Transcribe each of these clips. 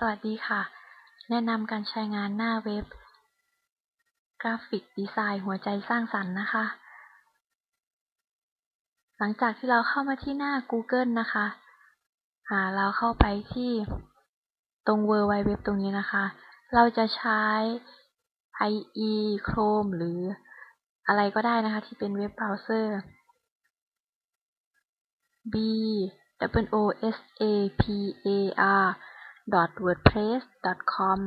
สวัสดีค่ะ แนะนำการใช้งานหน้าเว็บ กราฟิกดีไซน์หัวใจสร้างสรรค์นะคะ หลังจากที่เราเข้ามาที่หน้า Google นะคะาเราเข้าไปที่ตรง w w w ตรงนี้นะคะ เราจะใช้ IE Chrome หรืออะไรก็ได้นะคะ ที่เป็นเว็บเบราว์เซอร์ B W O S A P A R wordpress.com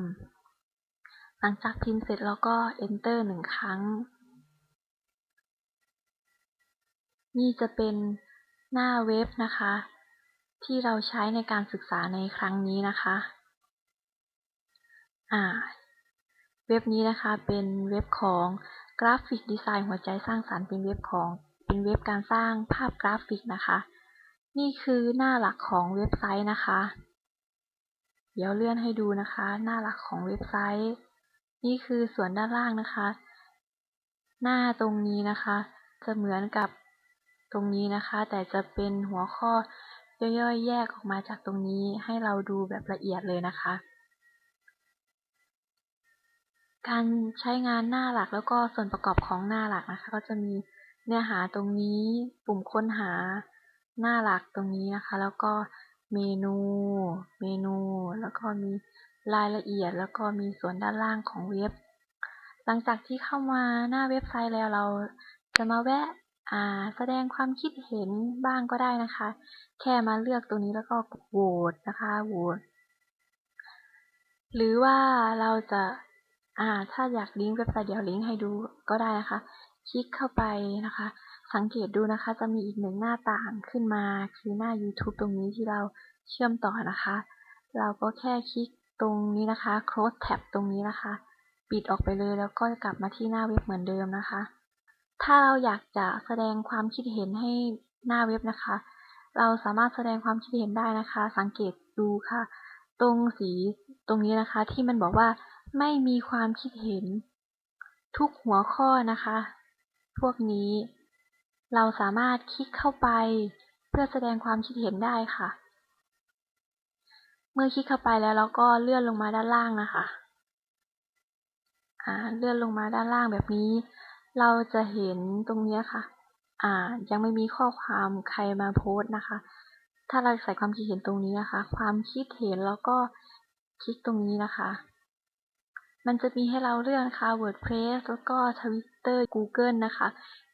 หลังจากพิมพ์เสร็จแล้วก็ enter หนึ่งครั้ง นี่จะเป็นหน้าเว็บนะคะ ที่เราใช้ในการศึกษาในครั้งนี้นะคะอ่าเว็บนี้นะคะเป็นเว็บของกราฟิกดีไซน์หัวใจสร้างสารรค์เป็นเว็บของเป็นเว็บการสร้างภาพกราฟิกนะคะ นี่คือหน้าหลักของเว็บไซต์นะคะ เดี๋ยวเลื่อนให้ดูนะคะ หน้าหลักของเว็บไซต์ นี่คือส่วนด้านล่างนะคะ หน้าตรงนี้นะคะ จะเหมือนกับตรงนี้นะคะ แต่จะเป็นหัวข้อย่อยๆ แยกออกมาจากตรงนี้ให้เราดูแบบละเอียดเลยนะคะ การใช้งานหน้าหลักแล้วก็ส่วนประกอบของหน้าหลักนะคะ ก็จะมีเนื้อหาตรงนี้ ปุ่มค้นหาหน้าหลักตรงนี้นะคะ แล้วก็ เมนู เมนู แล้วก็มีรายละเอียด แล้วก็มีส่วนด้านล่างของเว็บ หลังจากที่เข้ามาหน้าเว็บไซต์แล้วเราจะมาแวะแสดงความคิดเห็นบ้างก็ได้นะคะ แค่มาเลือกตรงนี้แล้วก็โหวตนะคะโหวตหรือว่าเราจะอ่าถ้าอยากลิงก์เว็บไซต์เดี๋ยวลิงก์ให้ดูก็ได้นะคะ คลิกเข้าไปนะคะ สังเกตดูนะคะจะมีอีกหนึ่งหน้าต่างขึ้นมาคือหน้า YouTube ตรงนี้ที่เราเชื่อมต่อนะคะ เราก็แค่คลิกตรงนี้นะคะ close tab ตรงนี้นะคะ ปิดออกไปเลยแล้วก็กลับมาที่หน้าเว็บเหมือนเดิมนะคะ ถ้าเราอยากจะแสดงความคิดเห็นให้หน้าเว็บนะคะ เราสามารถแสดงความคิดเห็นได้นะคะ สังเกตดูค่ะ ตรงสีตรงนี้นะคะ ที่มันบอกว่าไม่มีความคิดเห็น ทุกหัวข้อนะคะ พวกนี้ เราสามารถคลิกเข้าไป เพื่อแสดงความคิดเห็นได้ค่ะ เมื่อคลิกเข้าไปแล้วเราก็เลื่อนลงมาด้านล่างนะคะเลื่อนลงมาด้านล่างแบบนี้ เราจะเห็นตรงนี้ค่ะ อ่า ยังไม่มีข้อความใครมาโพสต์นะคะ ถ้าเราใส่ความคิดเห็นตรงนี้นะคะ ความคิดเห็นแล้วก็คลิกตรงนี้นะคะ มันจะมีให้เราเลือกนะคะ WordPress แล้วก็ Twitter Google นะคะ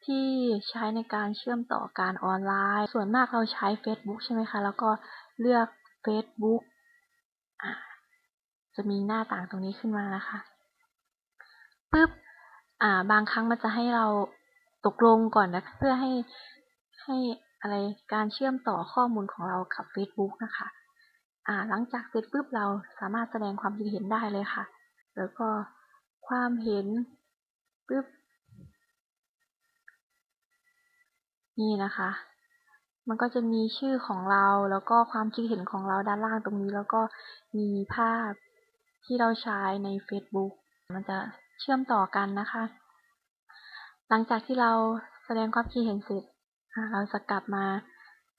ที่ใช้ในการเชื่อมต่อการออนไลน์ ส่วนมากเราใช้ Facebook ใช่ไหมคะ แล้วก็เลือก Facebook จะมีหน้าต่างตรงนี้ขึ้นมานะคะปึ๊บอ่า บางครั้งมันจะให้เราตกลงก่อนนะ เพื่อให้ให้อะไรการเชื่อมต่อข้อมูลของเรากับ Facebook นะคะ อ่า หลังจากเสร็จปุ๊บเราสามารถแสดงความคิดเห็นได้เลยค่ะ แล้วก็ความเห็นปึ๊บนี่นะคะ มันก็จะมีชื่อของเราแล้วก็ความคิดเห็นของเราด้านล่างตรงนี้ แล้วก็มีภาพที่เราใช้ใน Facebook มันจะเชื่อมต่อกันนะคะ หลังจากที่เราแสดงความคิดเห็นเสร็จเราจะกลับมา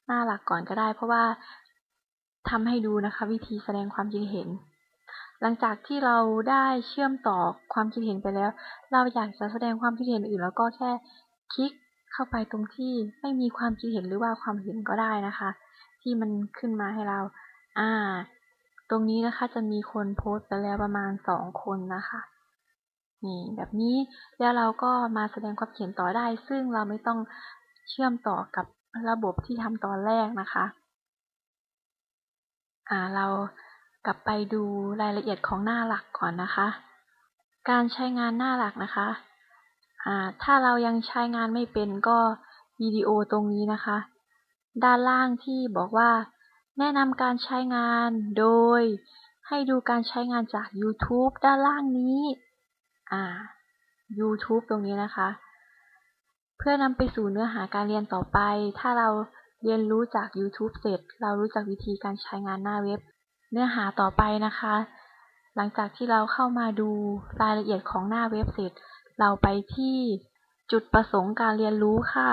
หน้าหลักก่อนก็ได้ เพราะว่าทำให้ดูนะคะ วิธีแสดงความคิดเห็น หลังจากที่เราได้เชื่อมต่อความคิดเห็นไปแล้ว เราอยากจะแสดงความคิดเห็นอื่น แล้วก็แค่คลิกเข้าไปตรงที่ไม่มีความคิดเห็นหรือว่าความเห็นก็ได้นะคะ ที่มันขึ้นมาให้เรา อ่า ตรงนี้นะคะจะมีคนโพสต์ไปแล้วประมาณสองคนนะคะนี่แบบนี้แล้วเราก็มาแสดงความเขียนต่อได้ ซึ่งเราไม่ต้องเชื่อมต่อกับระบบที่ทำตอนแรกนะคะ อ่าเรา กลับไปดูรายละเอียดของหน้าหลักก่อนนะคะ การใช้งานหน้าหลักนะคะถ้าเรายังใช้งานไม่เป็นก็วิดีโอตรงนี้นะคะ ด้านล่างที่บอกว่า แนะนำการใช้งานโดย ให้ดูการใช้งานจาก YouTube ด้านล่างนี้อ่า YouTube ตรงนี้นะคะ เพื่อนำไปสู่เนื้อหาการเรียนต่อไป ถ้าเราเรียนรู้จาก YouTube เสร็จ เรารู้จักวิธีการใช้งานหน้าเว็บ เนื้อหาต่อไปนะคะ หลังจากที่เราเข้ามาดูรายละเอียดของหน้าเว็บเสร็จ เราไปที่จุดประสงค์การเรียนรู้ค่ะ